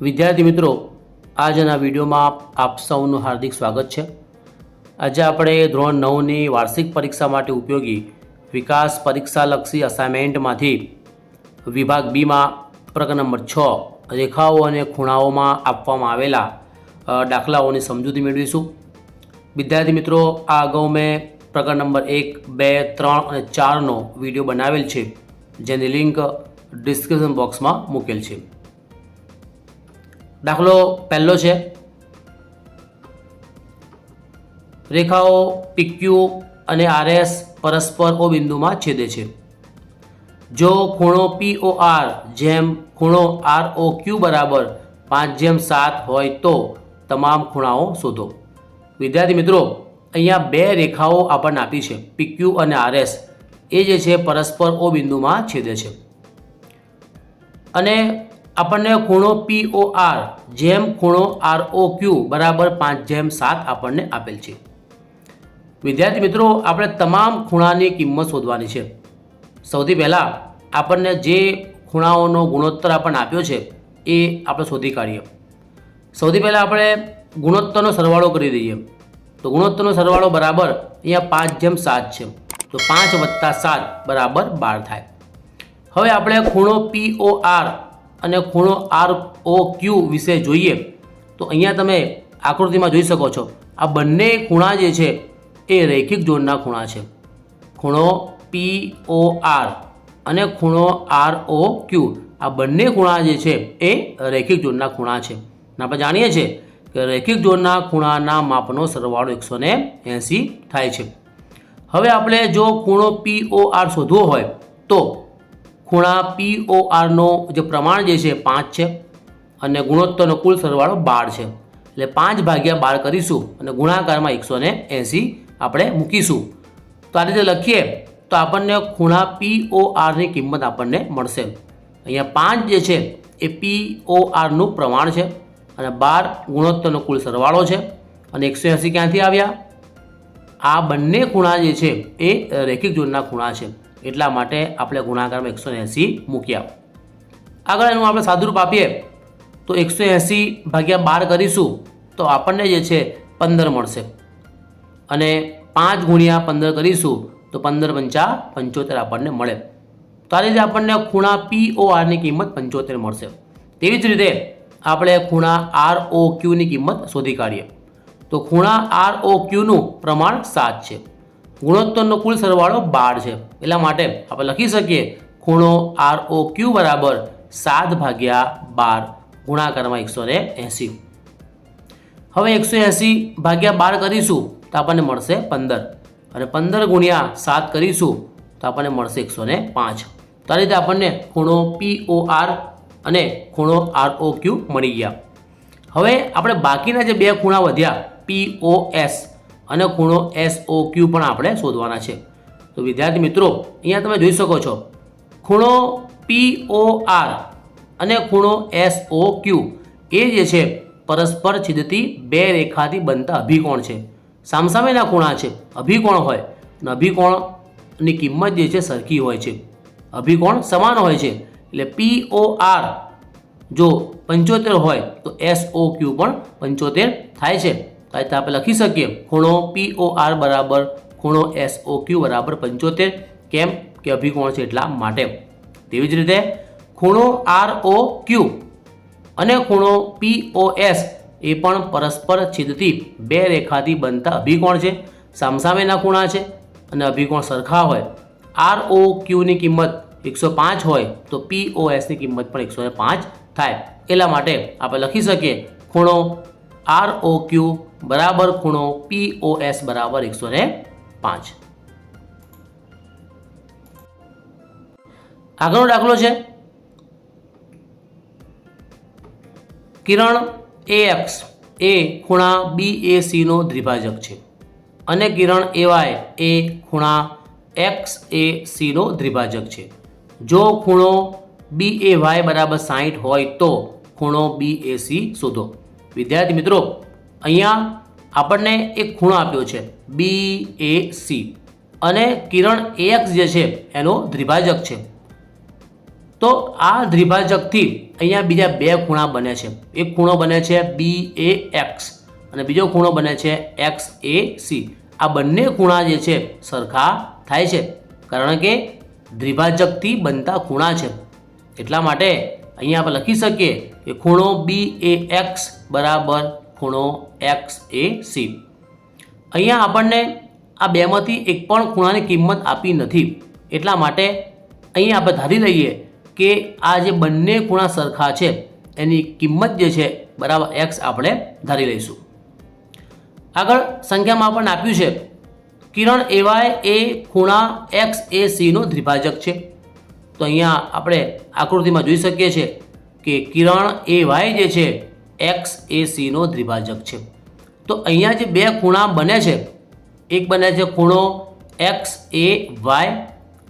વિદ્યાર્થી મિત્રો, આજના વિડીયોમાં આપ સૌનું હાર્દિક સ્વાગત છે. આજે આપણે ધોરણ નવની વાર્ષિક પરીક્ષા માટે ઉપયોગી વિકાસ પરીક્ષાલક્ષી અસાઇનમેન્ટમાંથી વિભાગ બીમાં પ્રકરણ નંબર છ રેખાઓ અને ખૂણાઓમાં આપવામાં આવેલા દાખલાઓની સમજૂતી મેળવીશું. વિદ્યાર્થી મિત્રો, આ અગાઉ મેં પ્રકરણ નંબર એક, બે, ત્રણ અને ચારનો વીડિયો બનાવેલ છે, જેની લિંક ડિસ્ક્રિપ્શન બોક્સમાં મૂકેલ છે. દાખલો પહેલો છે. રેખાઓ, પીક્યુ અને આરએસ પરસ્પર ઓ બિંદુમાં છેદે છે. જો ખૂણો પી ઓ આર જેમ ખૂણો આર ઓ ક્યુ બરાબર પાંચ જેમ સાત હોય તો તમામ ખૂણાઓ શોધો. વિદ્યાર્થી મિત્રો, અહીંયા બે રેખાઓ આપણને આપી છે, પીક્યુ અને આરએસ. એ જે છે, પરસ્પર ઓ બિંદુમાં છેદે છે. અને આપણને ખૂણો પી ઓ આર જેમ ખૂણો આર ઓ ક્યુ બરાબર પાંચ જેમ સાત આપણને આપેલ છે. વિદ્યાર્થી મિત્રો, આપણે તમામ ખૂણાની કિંમત શોધવાની છે. સૌથી પહેલાં આપણને જે ખૂણાઓનો ગુણોત્તર આપણને આપ્યો છે, એ આપણે શોધી કાઢીએ. સૌથી પહેલાં આપણે ગુણોત્તરનો સરવાળો કરી દઈએ. તો ગુણોત્તરનો સરવાળો બરાબર અહીંયા પાંચ જેમ સાત છે. તો પાંચ વત્તા સાત બરાબર બાર થાય. હવે આપણે ખૂણો પી ઓ આર અને ખૂણો આર ઓ ક્યુ વિશે જોઈએ, તો અહીંયા તમે આકૃતિમાં જોઈ શકો છો. આ બંને ખૂણા જે છે, એ રૈખિક જોડના ખૂણા છે. ખૂણો પી ઓ આર અને ખૂણો આર ઓ ક્યુ આ બંને ખૂણા જે છે, એ રૈખિક જોડના ખૂણા છે. અને આપણે જાણીએ છીએ કે રૈખિક જોડના ખૂણાના માપનો સરવાળો એકસો ને એંસી થાય છે. હવે આપણે જો ખૂણો પી ઓ આર શોધવો હોય, તો ખૂણા પી ઓ આરનો જે પ્રમાણ જે છે પાંચ છે અને ગુણોત્તરનો કુલ સરવાળો બાર છે. એટલે પાંચ ભાગ્યા બાર કરીશું અને ગુણાકારમાં એકસો એંસી આપણે મૂકીશું. તો આ રીતે લખીએ તો આપણને ખૂણા પી ઓ આરની કિંમત આપણને મળશે. અહીંયા પાંચ જે છે એ પી ઓ આરનું પ્રમાણ છે અને બાર ગુણોત્તરનો કુલ સરવાળો છે અને એકસો એંસી ક્યાંથી આવ્યા? આ બંને ખૂણા જે છે એ રેખિક જોડના ખૂણા છે. એટલા માટે આપણે ગુણાકારમાં એકસો એંસી મૂક્યા. આગળ એનું આપણે સાદુરૂપ આપીએ, તો એકસો એંસી ભાગ્યા બાર કરીશું, તો આપણને જે છે પંદર મળશે. અને પાંચ ગુણ્યા પંદર કરીશું, તો પંદર પંચા પંચોતેર આપણને મળે. તો આ રીતે આપણને ખૂણા પી ઓ આરની કિંમત પંચોતેર મળશે. તેવી જ રીતે આપણે ખૂણા આર ઓ ક્યુની કિંમત શોધી કાઢીએ. તો ખૂણા આર ઓ ક્યુનું પ્રમાણ સાત છે. ગુણોત્તરનો કુલ સરવાળો બાર છે. એટલા માટે આપણે લખી શકીએ ખૂણો આર ઓ ક્યુ બરાબર સાત ભાગ્યા બાર ગુણાકારમાં એકસો ને એંસી. હવે એકસો એંસી ભાગ્યા બાર કરીશું તો આપણને મળશે પંદર. અને પંદર ગુણ્યા સાત કરીશું તો આપણને મળશે એકસો ને પાંચ. તો આ રીતે આપણને ખૂણો પી ઓ આર અને ખૂણો આર ઓ ક્યુ મળી ગયા. હવે આપણે બાકીના જે બે ખૂણા વધ્યા પી ઓ એસ અને ખૂણો એસ ઓ ક્યુ પણ આપણે શોધવાના છે. તો વિદ્યાર્થી મિત્રો, અહીંયા તમે જોઈ શકો છો. ખૂણો પી ઓ આર અને ખૂણો એસ ઓ ક્યુ એ જે છે, પરસ્પર છિદતી બે રેખાથી બનતા અભિકોણ છે. સામસામેના ખૂણા છે, અભિકોણ હોય અને અભિકોણની કિંમત જે છે, સરખી હોય છે. અભિકોણ સમાન હોય છે, એટલે પી ઓ આર જો પંચોતેર હોય તો એસ ઓ ક્યુ પણ પંચોતેર થાય છે. તો આપણે લખી શકીએ. ખૂણો પી ઓ આર બરાબર ખૂણો એસ ઓ ક્યુ બરાબર પંચોતેર. કેમ? કે અભિકોણ છે એટલા માટે. તેવી જ રીતે ખૂણો આર ઓ ક્યુ અને ખૂણો પી ઓ એસ એ પણ પરસ્પર છેદતી બે રેખાથી બનતા અભિકોણ છે. સામસામેના ખૂણા છે અને અભિકોણ સરખા હોય. આર ઓ ક્યુની કિંમત એકસો પાંચ હોય તો પી ઓ એસની કિંમત પણ એકસો પાંચ થાય. એટલા માટે આપણે લખી શકીએ. ખૂણો આર ઓ ક્યુ બરાબર ખૂણો પી ઓ એસ બરાબર એકસો ને પાંચ. આગળનો દાખલો છે. કિરણ એ એક્સ એ ખૂણા બી એ સીનો દ્વિભાજક છે અને કિરણ એ વાય એ ખૂણા એક્સ એ સીનો દ્વિભાજક છે. જો ખૂણો બી એ વાય બરાબર સાહીઠ હોય તો ખૂણો બી એ સી શોધો. વિદ્યાર્થી મિત્રો અહીંયા આપણને એક ખૂણો આપ્યો છે બી એ સી અને કિરણ એક્સ જે છે, એનો દ્વિભાજક છે. તો આ દ્વિભાજકથી અહીંયા બીજા બે ખૂણા બને છે. એક ખૂણો બને છે બી એ એક્સ અને બીજો ખૂણો બને છે એક્સ એ સી આ બંને ખૂણા જે છે, સરખા થાય છે, કારણ કે દ્વિભાજકથી બનતા ખૂણા છે. એટલા માટે અહીંયા આપણે લખી શકીએ કે ખૂણો બી એ એક્સ બરાબર ખૂણો એક્સ એ સી અહીંયા આપણને આ બેમાંથી એક પણ ખૂણાની કિંમત આપી નથી. એટલા માટે અહીંયા આપણે ધારી લઈએ કે આ જે બંને ખૂણા સરખા છે, એની કિંમત જે છે, બરાબર એક્સ આપણે ધારી લઈશું. આગળ સંખ્યામાં આપણને આપ્યું છે, કિરણ એવાય એ ખૂણા એક્સ એ સીનો દ્વિભાજક છે. તો અહીંયા આપણે આકૃતિમાં જોઈ શકીએ છીએ કે કિરણ એ વાય જે છે એક્સ એ સીનો દ્વિભાજક છે. તો અહીંયા જે બે ખૂણા બને છે, એક બને છે ખૂણો એક્સ એ વાય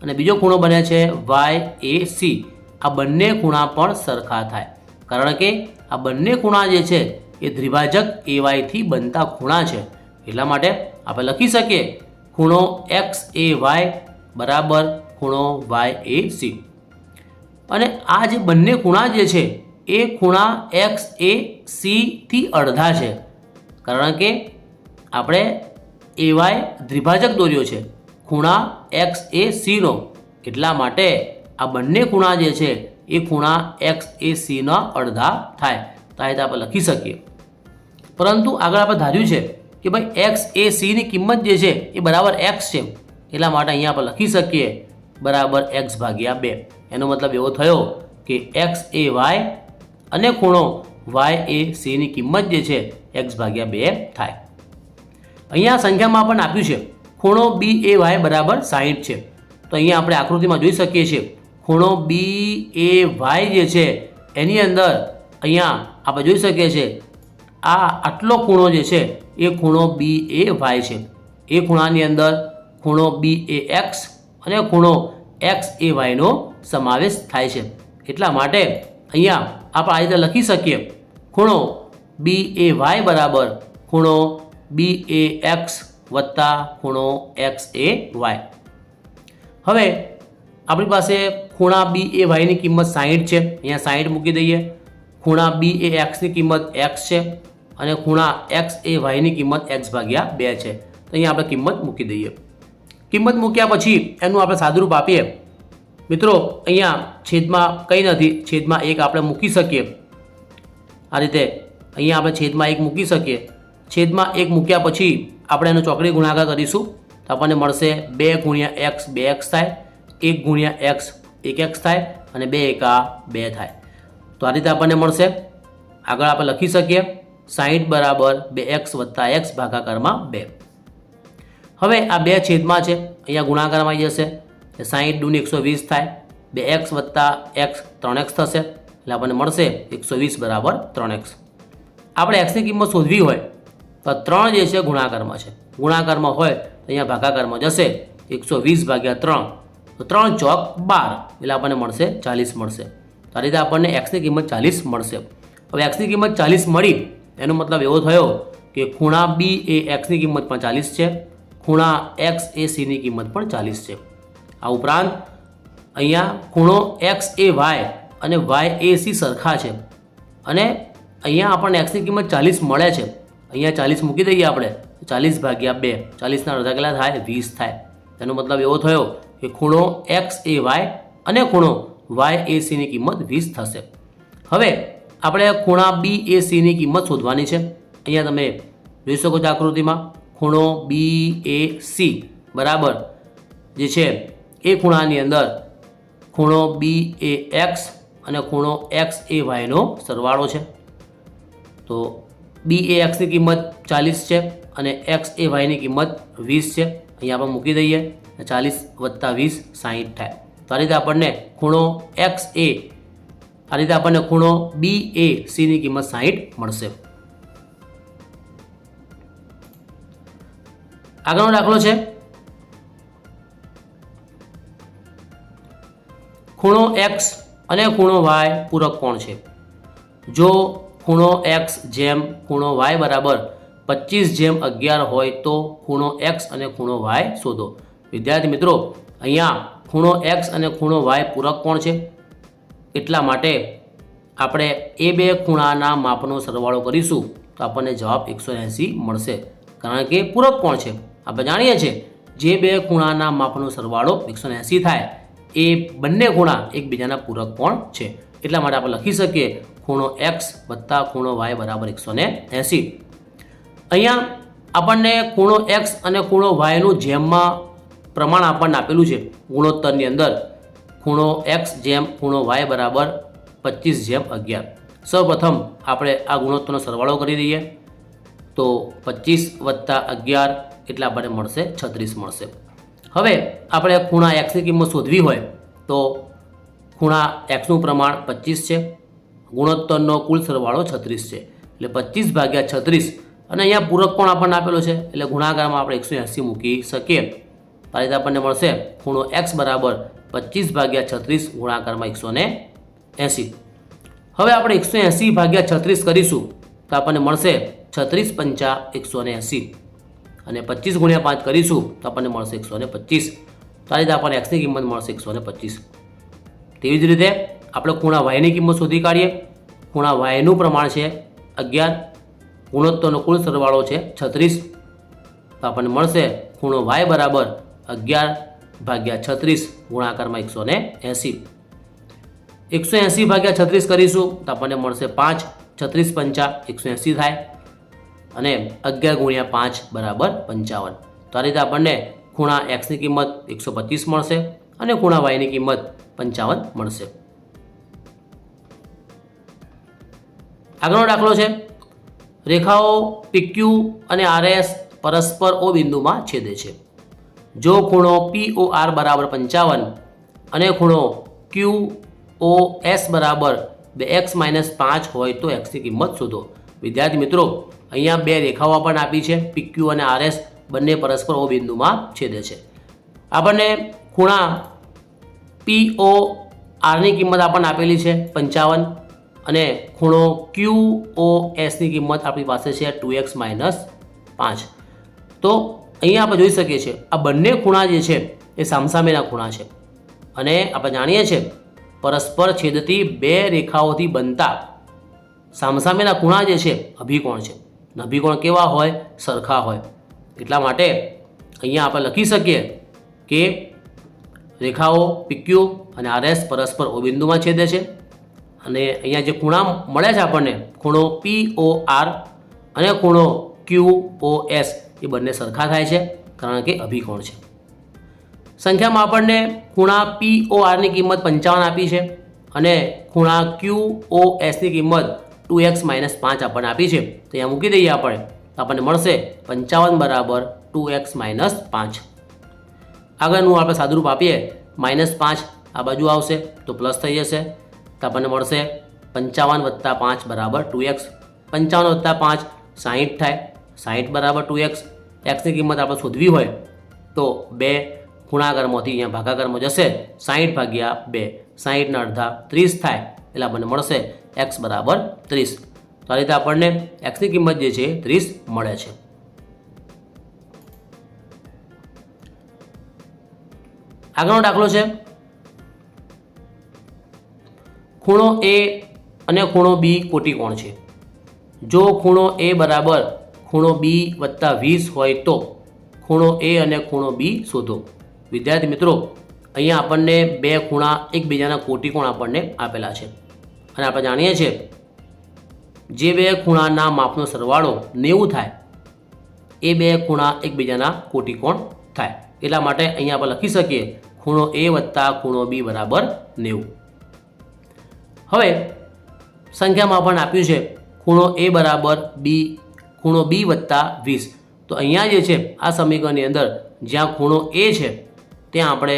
અને બીજો ખૂણો બને છે વાય એ સી આ બંને ખૂણા પણ સરખા થાય. કારણ કે આ બંને ખૂણા જે છે, એ દ્વિભાજક એ વાયથી બનતા ખૂણા છે. એટલા માટે આપણે લખી શકીએ ખૂણો એક્સ એ વાય બરાબર ખૂણો વાય એ સી અને આ જે બંને ખૂણા જે છે એ ખૂણા એક્સ એ સીથી અડધા છે. કારણ કે આપણે એ વાય દ્વિભાજક દોર્યો છે. ખૂણા એક્સ એ સીનો એટલા માટે આ બંને ખૂણા જે છે, એ ખૂણા એક્સ એ સીના અડધા થાય. તો આ આપણે લખી શકીએ. પરંતુ આગળ આપણે ધાર્યું છે કે ભાઈ એક્સ એ સીની કિંમત જે છે, એ બરાબર એક્સ છે. એટલા માટે અહીંયા આપણે લખી શકીએ બરાબર એક્સ ભાગ્યા બે. એનો મતલબ એવો થયો કે એક્સ એ વાય અને ખૂણો વાય એ સીની કિંમત જે છે એક્સ ભાગ્યા બે થાય. અહીંયા સંખ્યામાં પણ આપ્યું છે, ખૂણો બી એ વાય બરાબર સાહીઠ છે. તો અહીંયા આપણે આકૃતિમાં જોઈ શકીએ છીએ, ખૂણો બી એ વાય જે છે, એની અંદર અહીંયા આપણે જોઈ શકીએ છીએ, આ આટલો ખૂણો જે છે, એ ખૂણો બી એ વાય છે. એ ખૂણાની અંદર ખૂણો બી એ એક્સ અને ખૂણો એક્સ એ વાયનો સમાવેશ થાય છે. એટલા માટે અહીંયા આપણે આ રીતે લખી શકીએ. ખૂણો બી એ વાય બરાબર ખૂણો બી એ એક્સ વત્તા ખૂણો એક્સ એ વાય હવે આપણી પાસે ખૂણા બી એ વાયની કિંમત સાહીઠ છે. અહીંયા સાહીઠ મૂકી દઈએ. ખૂણા બી એ એક્સની કિંમત એક્સ છે અને ખૂણા એક્સ એ વાયની કિંમત એક્સ ભાગ્યા બે છે. તો અહીંયા આપણે કિંમત મૂકી દઈએ. કિંમત મૂક્યા પછી એનું આપણે સાદુરૂપ આપીએ. મિત્રો, અહીંયા છેદમાં કંઈ નથી, છેદમાં એક આપણે મૂકી શકીએ. આ રીતે અહીંયા આપણે છેદમાં એક મૂકી શકીએ. છેદમાં એક મૂક્યા પછી આપણે એનો ચોકડી ગુણાકાર કરીશું. તો આપણને મળશે બે ગુણ્યા એક્સ, બે એક્સ થાય. એક ગુણ્યા એક્સ, એક એક્સ થાય અને બે એકા બે થાય. તો આ રીતે આપણને મળશે. આગળ આપણે લખી શકીએ. સાહીઠ બરાબર બે એક્સ વત્તા એક્સ ભાગાકારમાં બે. હવે આ બે છેદમાં છે. અહીંયા ગુણાકારમાં આવી જશે. સાહીઠ દૂની એકસો વીસ થાય. બે એક્સ વત્તા એક્સ ત્રણ એક્સ થશે. એટલે આપણને મળશે એકસો વીસ બરાબર ત્રણ એક્સ. આપણે એક્સની કિંમત શોધવી હોય, તો ત્રણ જે છે ગુણાકારમાં છે. ગુણાકારમાં હોય, તો અહીંયા ભાગાકારમાં જશે એકસો વીસ ભાગ્યા ત્રણ. તો ત્રણ ચોક બાર, એટલે આપણને મળશે ચાલીસ મળશે. તો આ રીતે આપણને એક્સની કિંમત ચાલીસ મળશે. હવે એક્સની કિંમત ચાલીસ મળી, એનો મતલબ એવો થયો કે ખૂણા બી એ એક્સની કિંમત પણ ચાલીસ છે, ખૂણા એક્સ એ સીની કિંમત પણ ચાલીસ છે. આ ઉપરાંત અહીંયા ખૂણો એક્સ એ વાય અને વાય એ સી સરખા છે. અને અહીંયા આપણને એક્સની કિંમત ચાલીસ મળે છે. અહીંયા ચાલીસ મૂકી દઈએ આપણે ચાલીસ ભાગ્યા બે, ચાલીસના અડધા કેટલા થાય? વીસ થાય. તેનો મતલબ એવો થયો કે ખૂણો એક્સ એ વાય અને ખૂણો વાય એ સીની કિંમત વીસ થશે. હવે આપણે ખૂણા બી એ સીની કિંમત શોધવાની છે. અહીંયા તમે જોઈ શકો છો આકૃતિમાં, ખૂણો બી એ સી બરાબર જે છે એ ખૂણાની અંદર ખૂણો બી એ એક્સ અને ખૂણો એક્સ એ વાયનો સરવાળો છે. તો બી એ એક્સની કિંમત ચાલીસ છે અને એક્સ એ વાયની કિંમત વીસ છે. અહીંયા આપણે મૂકી દઈએ ચાલીસ વત્તા વીસ સાહીઠ થાય. તો આ રીતે આપણને ખૂણો એક્સ એ, આ રીતે આપણને ખૂણો બી એ સીની કિંમત સાહીઠ મળશે. આગળનો દાખલો છે ખૂણો એક્સ અને ખૂણો વાય પૂરક કોણ છે? જો ખૂણો એક્સ જેમ ખૂણો વાય બરાબર પચીસ જેમ અગિયાર હોય તો ખૂણો એક્સ અને ખૂણો વાય શોધો. વિદ્યાર્થી મિત્રો, અહીંયા ખૂણો એક્સ અને ખૂણો વાય પૂરક કોણ છે? એટલા માટે આપણે એ બે ખૂણાના માપનો સરવાળો કરીશું તો આપણને જવાબ એકસો એંસી મળશે. કારણ કે પૂરક કોણ છે? આપણે જાણીએ છીએ, જે બે ખૂણાના માપનો સરવાળો એકસો એંસી થાય. એ બંને ખૂણા એકબીજાના પૂરક કોણ છે. એટલા માટે આપણે લખી શકીએ ખૂણો એક્સ વત્તા ખૂણો વાય બરાબર એકસો ને એંસી. અહીંયા આપણને ખૂણો એક્સ અને ખૂણો વાયનું જેમમાં પ્રમાણ આપણને આપેલું છે, ગુણોત્તરની અંદર ખૂણો એક્સ જેમ ખૂણો વાય બરાબર પચીસ જેમ અગિયાર. સૌપ્રથમ આપણે આ ગુણોત્તરનો સરવાળો કરી દઈએ. તો પચીસ વત્તા અગિયાર, એટલા આપણને મળશે છત્રીસ મળશે. હવે આપણે ખૂણા એક્સની કિંમત શોધવી હોય તો ખૂણા એક્સનું પ્રમાણ પચીસ છે. ગુણોત્તરનો કુલ સરવાળો છત્રીસ છે. એટલે પચીસ ભાગ્યા છત્રીસ અને અહીંયા પૂરક પણ આપણને આપેલો છે? એટલે ગુણાકારમાં આપણે એકસો એંસી મૂકી શકીએ. આ આપણને મળશે ખૂણો એક્સ બરાબર પચીસ ભાગ્યા છત્રીસ ગુણાકારમાં એકસો ને એંસી. હવે આપણે એકસો એંસી ભાગ્યા છત્રીસ કરીશું તો આપણને મળશે છત્રીસ પંચા એકસો ને એંસી. અને પચીસ ગુણ્યા પાંચ કરીશું તો આપણને મળશે એકસો ને પચીસ. તો આ રીતે આપણને એક્સની કિંમત મળશે એકસો ને પચીસ. તેવી જ રીતે આપણે ખૂણા વાયની કિંમત શોધી કાઢીએ. ખૂણા વાયનું પ્રમાણ છે અગિયાર. ગુણોત્તરનો કુલ સરવાળો છે છત્રીસ. તો આપણને મળશે ખૂણો વાય બરાબર અગિયાર ભાગ્યા છત્રીસ ગુણાકારમાં એકસો ને એંસી. એકસો એંસી ભાગ્યા છત્રીસ કરીશું તો આપણને મળશે પાંચ. છત્રીસ પંચા એકસો એંસી થાય. અને અગિયાર ગુણ્યા પાંચ બરાબર પંચાવન. તો આ રીતે આપણને ખૂણા એક્સની કિંમત એકસો પચીસ મળશે અને ખૂણા વાયની કિંમત પંચાવન મળશે. આગળનો દાખલો છે. રેખાઓ પીક્યુ અને આરએસ પરસ્પર ઓ બિંદુમાં છેદે છે. જો ખૂણો પી ઓ આર બરાબર પંચાવન અને ખૂણો ક્યુ ઓ એસ બરાબર બે એક્સ માઇનસ પાંચ હોય તો એક્સની કિંમત શોધો. વિદ્યાર્થી મિત્રો અહીંયા બે રેખાઓ પણ આપી છે. પીક્યુ અને આરએસ બંને પરસ્પર ઓ બિંદુમાં છેદે છે. આપણને ખૂણા પી ઓ આરની કિંમત આપણને આપેલી છે પંચાવન અને ખૂણો ક્યુ ઓ એસની કિંમત આપણી પાસે છે ટુ એક્સ માઇનસ પાંચ. તો અહીંયા આપણે જોઈ શકીએ છીએ, આ બંને ખૂણા જે છે એ સામસામેના ખૂણા છે. અને આપણે જાણીએ છીએ પરસ્પર છેદતી બે રેખાઓથી બનતા સામસામેના ખૂણા જે છે અભિકોણ છે. અને કેવા હોય? સરખા હોય. એટલા માટે અહીંયા આપણે લખી શકીએ કે રેખાઓ પીક્યુ અને આરએસ પરસ્પર ઓ બિંદુમાં છેદે છે. અને અહીંયા જે ખૂણા મળે છે આપણને, ખૂણો પી ઓ આર અને ખૂણો ક્યુ ઓ એસ એ બંને સરખા થાય છે, કારણ કે અભિકોણ છે. સંખ્યામાં આપણને ખૂણા પી ઓ આરની કિંમત પંચાવન આપી છે અને ખૂણા ક્યુ ઓ એસની કિંમત ટુ એક્સ માઇનસ પાંચ આપણને આપી છે. તો અહીંયા મૂકી દઈએ આપણે. તો આપણને મળશે પંચાવન બરાબર ટુ એક્સ માઇનસ પાંચ. આગળનું આપણે સાદુરૂપ આપીએ. માઇનસ પાંચ આ બાજુ આવશે તો પ્લસ થઈ જશે. તો આપણને મળશે પંચાવન વત્તા પાંચ બરાબર ટુ એક્સ. પંચાવન વત્તા પાંચ સાહીઠ થાય. સાહીઠ બરાબર ટુ એક્સ. એક્સની કિંમત આપણે શોધવી હોય તો બે ગુણાકારમાંથી અહીંયા ભાગાકારમાં જશે. સાહીઠ ભાગ્યા બે. સાહીઠના અડધા ત્રીસ થાય. એટલે આપણને મળશે એક્સ બરાબર ત્રીસ. તો આ રીતે આપણને એક્સની કિંમત જે છે ત્રીસ મળે છે. આગળનો દાખલો છે. ખૂણો એ અને ખૂણો બી કોટી કોણ છે? જો ખૂણો એ બરાબર ખૂણો બી વત્તા વીસ હોય તો ખૂણો એ અને ખૂણો બી શોધો. વિદ્યાર્થી મિત્રો, અહીંયા આપણને બે ખૂણા એકબીજાના કોટી કોણ આપણને આપેલા છે. અને આપણે જાણીએ છીએ જે બે ખૂણાના માપનો સરવાળો નેવું થાય, એ બે ખૂણા એકબીજાના કોટિકોણ થાય. એટલા માટે અહીંયા આપણે લખી શકીએ ખૂણો એ વત્તા ખૂણો બી બરાબર નેવું. હવે સંખ્યામાં પણ આપ્યું છે ખૂણો એ બરાબર બી, ખૂણો બી વત્તા વીસ. તો અહીંયા જે છે, આ સમીકરણની અંદર જ્યાં ખૂણો એ છે, ત્યાં આપણે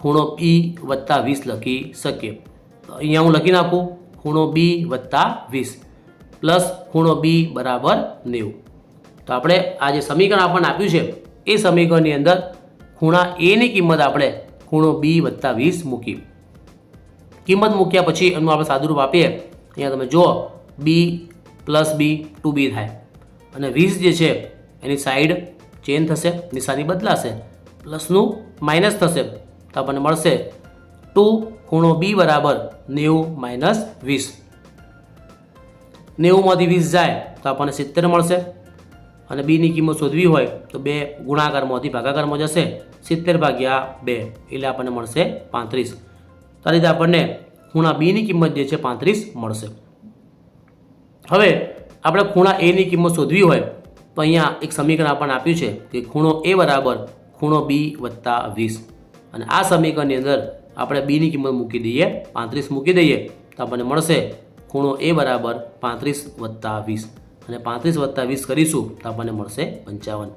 ખૂણો બી વત્તા વીસ લખી શકીએ. અહીંયા હું લખી નાખું. ખૂણો બી વત્તા વીસ. પ્લસ ખૂણો બી બરાબર નેવું. તો આપણે આ જે સમીકરણ આપણને આપ્યું છે, એ સમીકરણની અંદર ખૂણા એની કિંમત આપણે ખૂણો બી વત્તા વીસ મૂકી. કિંમત મૂક્યા પછી એનું આપણે સાદુરૂપ આપીએ. અહીંયા તમે જુઓ બી પ્લસ બી ટુ બી થાય. અને વીસ જે છે, એની સાઈડ ચેન્જ થશે, નિશાની બદલાશે. પ્લસનું માઇનસ થશે. તો આપણને મળશે ટુ ખૂણો બી બરાબર નેવું માઇનસ વીસ. નેવુંમાંથી વીસ જાય તો આપણને સિત્તેર મળશે. અને બીની કિંમત શોધવી હોય તો બે ગુણાકારમાંથી ભાગાકારમાં જશે સિત્તેર ભાગ્યા બે એટલે આપણને મળશે પાંત્રીસ. તો આ રીતે આપણને ખૂણા બીની કિંમત જે છે પાંત્રીસ મળશે. હવે આપણે ખૂણા એની કિંમત શોધવી હોય તો અહીંયા એક સમીકરણ આપણને આપ્યું છે કે ખૂણો એ બરાબર ખૂણો બી વત્તા વીસ. અને આ સમીકરણની અંદર આપણે બીની કિંમત મૂકી દઈએ, પાંત્રીસ મૂકી દઈએ, તો આપણને મળશે ખૂણો એ બરાબર પાંત્રીસ વત્તા વીસ. અને પાંત્રીસ વત્તા વીસ કરીશું, તો આપણને મળશે પંચાવન.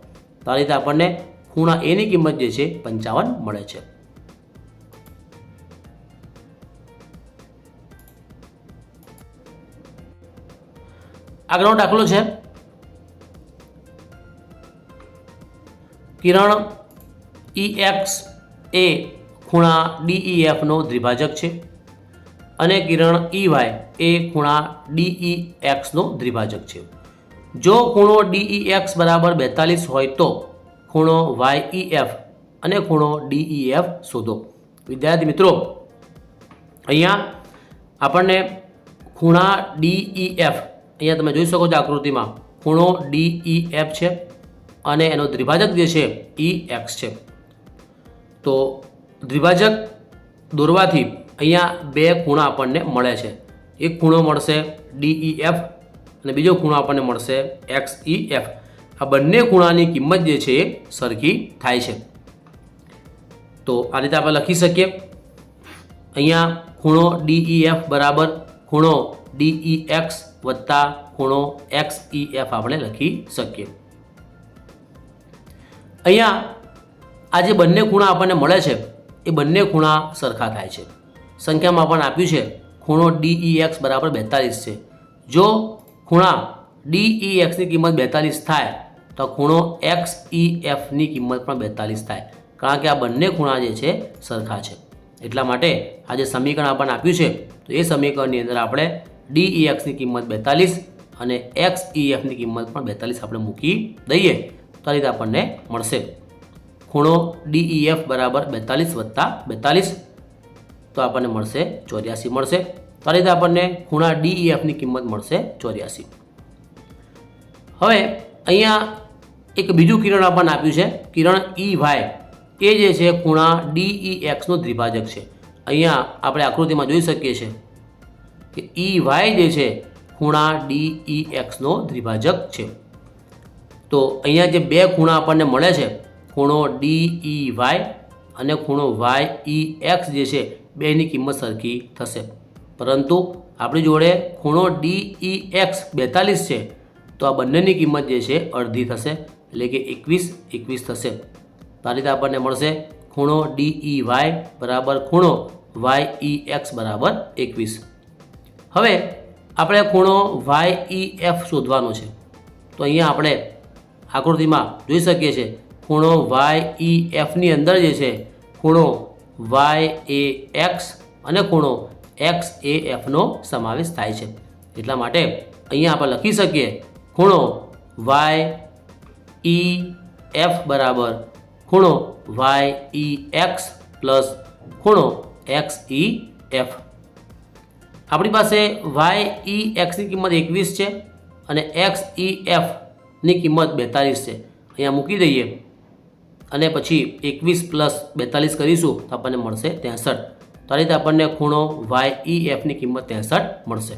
તો આ રીતે આપણને ખૂણા એની કિંમત જે છે, પંચાવન મળે છે. આગળનો દાખલો છે. કિરણ ઈ એક્સ એ ખૂણા ડીઈએફનો દ્વિભાજક છે અને કિરણ ઈ વાય એ ખૂણા ડીઈ એક્સનો દ્વિભાજક છે. જો ખૂણો ડીઈ એક્સ બરાબર બેતાલીસ હોય તો ખૂણો વાય ઈ એફ અને ખૂણો ડીઈએફ શોધો. વિદ્યાર્થી મિત્રો, અહીંયા આપણને ખૂણા ડીઈએફ અહીંયા તમે જોઈ શકો છો આકૃતિમાં, ખૂણો ડીઈએફ છે અને એનો દ્વિભાજક જે છે ઈ એક્સ છે. તો દ્વિભાજક દોરવાથી અહીંયા બે ખૂણા આપણને મળે છે. એક ખૂણો મળશે ડીઈ એફ અને બીજો ખૂણો આપણને મળશે એક્સ એફ. આ બંને ખૂણાની કિંમત જે છે એ સરખી થાય છે. તો આ રીતે આપણે લખી શકીએ. અહીંયા ખૂણો ડીઈ એફ બરાબર ખૂણો ડીઈ એક્સ વત્તા ખૂણો એક્સ એફ આપણે લખી શકીએ. અહીંયા આ જે બંને ખૂણા આપણને મળે છે એ બંને ખૂણા સરખા થાય છે. સંખ્યામાં પણ આપ્યું છે, ખૂણો ડીઈ એક્સ બરાબર બેતાલીસ છે. જો ખૂણા ડીઈ એક્સની કિંમત બેતાલીસ થાય, તો ખૂણો એક્સ ઈ એફની કિંમત પણ બેતાલીસ થાય. કારણ કે આ બંને ખૂણા જે છે, સરખા છે. એટલા માટે આ જે સમીકરણ આપણને આપ્યું છે, તો એ સમીકરણની અંદર આપણે ડીઈ એક્સની કિંમત બેતાલીસ અને એક્સ ઈ એફની કિંમત પણ બેતાલીસ આપણે મૂકી દઈએ. તો આ રીતે આપણને મળશે. ખૂણો ડીઈ એફ બરાબર બેતાલીસ વત્તા બેતાલીસ. તો આપણને મળશે ચોર્યાસી મળશે. તો આ રીતે આપણને ખૂણા ડીઈ એફની કિંમત મળશે ચોર્યાસી. હવે અહીંયા એક બીજું કિરણ આપણને આપ્યું છે. કિરણ ઈ વાય એ જે છે ખૂણા ડીઈ એક્સનો દ્વિભાજક છે. અહીંયા આપણે આકૃતિમાં જોઈ શકીએ છીએ કે ઈ વાય જે છે ખૂણા ડીઈ એક્સનો દ્વિભાજક છે. તો અહીંયા જે બે ખૂણા આપણને મળે છે ખૂણો ડી ઈ વાય અને ખૂણો વાય ઈ એક્સ જે છે, બેની કિંમત સરખી થશે. પરંતુ આપણી જોડે ખૂણો ડી ઈ એક્સ બેતાલીસ છે, તો આ બંનેની કિંમત જે છે, અડધી થશે, એટલે કે એકવીસ એકવીસ થશે. તો આપણને મળશે ખૂણો ડી ઈ વાય બરાબર ખૂણો વાય ઈ એક્સ બરાબર એકવીસ. હવે આપણે ખૂણો વાય ઈ એફ શોધવાનો છે. તો અહીંયા આપણે આકૃતિમાં જોઈ શકીએ છીએ ખૂણો વાય ઈ એફની અંદર જે છે, ખૂણો વાય એ એક્સ અને ખૂણો એક્સ એ એફનો સમાવેશ થાય છે. એટલા માટે અહીંયા આપણે લખી શકીએ, ખૂણો વાય ઈ એફ બરાબર ખૂણો વાય ઈ એક્સ પ્લસ ખૂણો એક્સ ઈ એફ આપણી પાસે વાય ઈ એક્સની કિંમત એકવીસ છે અને એક્સ ઈ એફની કિંમત બેતાલીસ છે. અહીંયા મૂકી દઈએ. અને પછી એકવીસ પ્લસ બેતાલીસ કરીશું તો આપણને મળશે ત્રેસઠ. તો આ રીતે આપણને ખૂણો વાય ઈ એફની કિંમત ત્રેસઠ મળશે.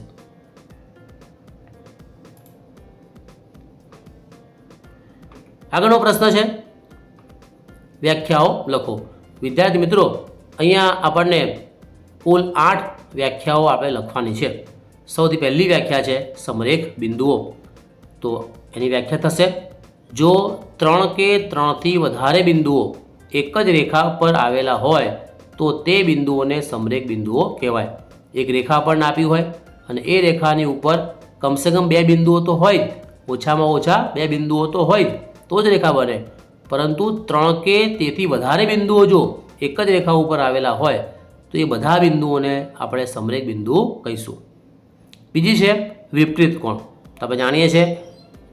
આગળનો પ્રશ્ન છે. વ્યાખ્યાઓ લખો. વિદ્યાર્થી મિત્રો, અહીંયા આપણને કુલ આઠ વ્યાખ્યાઓ આપણે લખવાની છે. સૌથી પહેલી વ્યાખ્યા છે સમરેખ બિંદુઓ. તો એની વ્યાખ્યા થશે. જો ત્રણ કે ત્રણથી વધારે બિંદુઓ એક જ રેખા પર આવેલા હોય, તો તે બિંદુઓને સમરેખ બિંદુઓ કહેવાય. એક રેખા પર નાપી હોય અને એ રેખાની ઉપર કમસે કમ બે બિંદુઓ તો હોય જ, ઓછામાં ઓછા બે બિંદુઓ તો હોય જ, તો જ રેખા બને. પરંતુ ત્રણ કે તેથી વધારે બિંદુઓ જો એક જ રેખા ઉપર આવેલા હોય, તો એ બધા બિંદુઓને આપણે સમરેખ બિંદુઓ કહીશું. બીજી છે વિપરીત કોણ? આપણે જાણીએ છીએ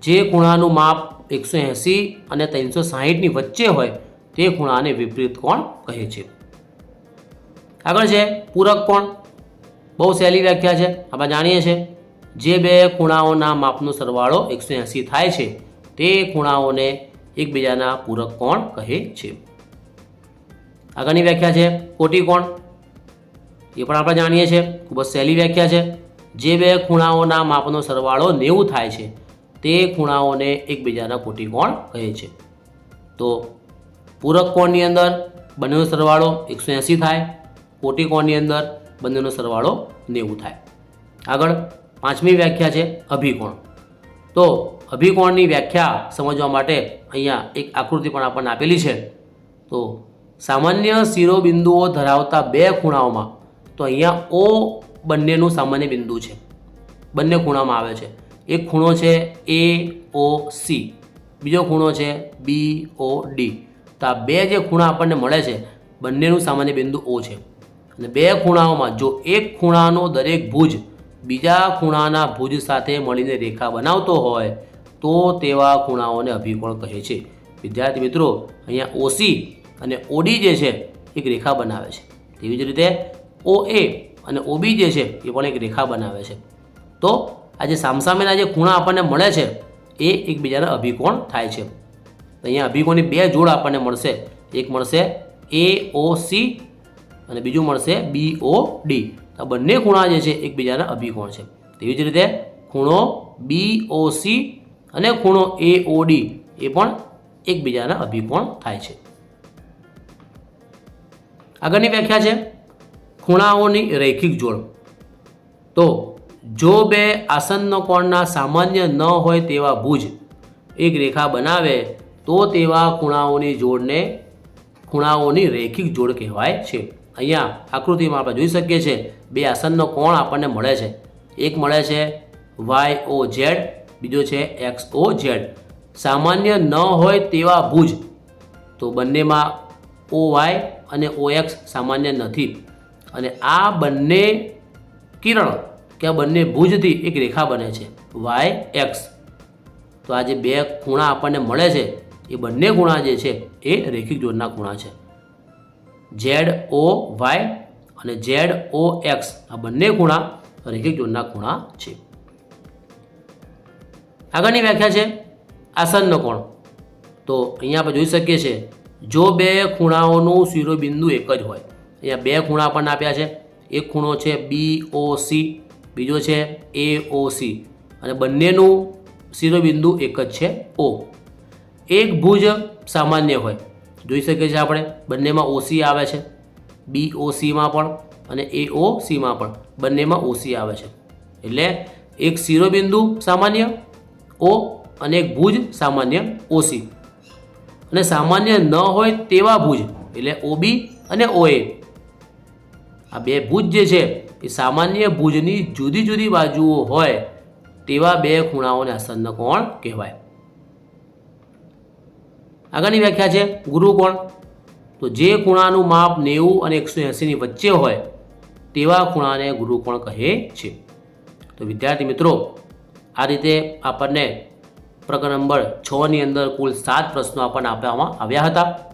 જે ખૂણાનું માપ એકસો એંસી અને ત્રણસો સાહીઠની વચ્ચે હોય તે ખૂણાને વિપરીત કોણ કહે છે? આગળ છે, પૂરક કોણ? બહુ સહેલી વ્યાખ્યા છે આપણે જાણીએ છીએ. જે બે ખૂણાઓના માપનો સરવાળો એકસો એંસી થાય છે, તે ખૂણાઓને એકબીજાના પૂરક કોણ કહે છે? આગળની વ્યાખ્યા છે, કોટી કોણ? એ પણ આપણે જાણીએ છીએ, ખૂબ જ સહેલી વ્યાખ્યા છે. જે બે ખૂણાઓના માપનો સરવાળો નેવું થાય છે તે ખૂણાઓને એકબીજાના કોટીકોણ કહે છે? તો પૂરક કોણની અંદર બંનેનો સરવાળો એકસો એંસી થાય કોટીકોણની અંદર બંનેનો સરવાળો નેવું થાય. આગળ પાંચમી વ્યાખ્યા છે અભિકોણ. તો અભિકોણની વ્યાખ્યા સમજવા માટે અહીંયા એક આકૃતિ પણ આપણને આપેલી છે. તો સામાન્ય શિરોબિંદુઓ ધરાવતા બે ખૂણાઓમાં, તો અહીંયા ઓ બંનેનું સામાન્ય બિંદુ છે. બંને ખૂણામાં આવે છે. એક ખૂણો છે એ ઓ સી બીજો ખૂણો છે બી ઓ ડી તો આ બે જે ખૂણા આપણને મળે છે, બંનેનું સામાન્ય બિંદુ ઓ છે. અને બે ખૂણાઓમાં જો એક ખૂણાનો દરેક ભુજ બીજા ખૂણાના ભુજ સાથે મળીને રેખા બનાવતો હોય, તો તેવા ખૂણાઓને અભિકોણ કહે છે. વિદ્યાર્થી મિત્રો, અહીંયા ઓસી અને ઓડી જે છે, એક રેખા બનાવે છે. તેવી જ રીતે ઓ એ અને ઓબી જે છે, એ પણ એક રેખા બનાવે છે. તો આ જે સામસામેના જે ખૂણા આપણને મળે છે, એ એકબીજાના અભિકોણ થાય છે. અહીંયા અભિકોણની બે જોડ આપણને મળશે. એક મળશે એ ઓ સી અને બીજું મળશે બી ઓ ડી આ બંને ખૂણા જે છે, એકબીજાના અભિકોણ છે. તેવી જ રીતે ખૂણો બી ઓ સી અને ખૂણો એ ઓ ડી એ પણ એકબીજાના અભિકોણ થાય છે. આગળની વ્યાખ્યા છે ખૂણાઓની રૈખિક જોડ. તો જો બે આસનનો કોણના સામાન્ય ન હોય તેવા ભુજ એક રેખા બનાવે, તો તેવા ખૂણાઓની જોડને ખૂણાઓની રૈખિક જોડ કહેવાય છે. અહીંયા આકૃતિમાં આપણે જોઈ શકીએ છીએ, બે આસનનો કોણ આપણને મળે છે. એક મળે છે વાય ઓ ઝેડ બીજો છે એક્સ ઓ ઝેડ સામાન્ય ન હોય તેવા ભુજ, તો બંનેમાં ઓ વાય અને ઓ એક્સ સામાન્ય નથી. અને આ બંને કિરણ આ બંને ભુજથી એક રેખા બને છે વાય એક્સ તો આ જે બે ખૂણા આપણને મળે છે, એ બંને ખૂણા જે છે, એ રેખિક જોડના ખૂણા છે. ઝેડ ઓ વાય અને ઝેડ ઓ એક્સ આ બંને ખૂણા રેખિક જોડના ખૂણા છે. આગળની વ્યાખ્યા છે, આસનનો કોણ? તો અહીંયા આપણે જોઈ શકીએ છીએ, જો બે ખૂણાઓનું શિરોબિંદુ એક જ હોય, અહીંયા બે ખૂણા આપણને આપ્યા છે, એક ખૂણો છે બી ઓ સી બીજો છે એ ઓ સી અને બંનેનું શિરોબિંદુ એક જ છે ઓ એક ભુજ સામાન્ય હોય. જોઈ શકીએ છીએ આપણે, બંનેમાં ઓસી આવે છે. બી ઓ સીમાં પણ અને એ ઓ સીમાં પણ બંનેમાં ઓસી આવે છે. એટલે એક શિરોબિંદુ સામાન્ય ઓ અને એક ભુજ સામાન્ય ઓસી અને સામાન્ય ન હોય તેવા ભુજ, એટલે ઓબી અને ઓએ આ બે ભુજ જે છે એ સામાન્ય ભુજની જુદી જુદી બાજુઓ હોય તેવા બે ખૂણાઓને આસન્ન કોણ કહેવાય? આગળની વ્યાખ્યા છે, ગુરુ કોણ? તો જે ખૂણાનું માપ નેવું અને એકસો એંસીની વચ્ચે હોય તેવા ખૂણાને ગુરુ કોણ કહે છે? તો વિદ્યાર્થી મિત્રો, આ રીતે આપણને પ્રકરણ નંબર છની અંદર કુલ સાત પ્રશ્નો આપણને આપવામાં આવ્યા હતા.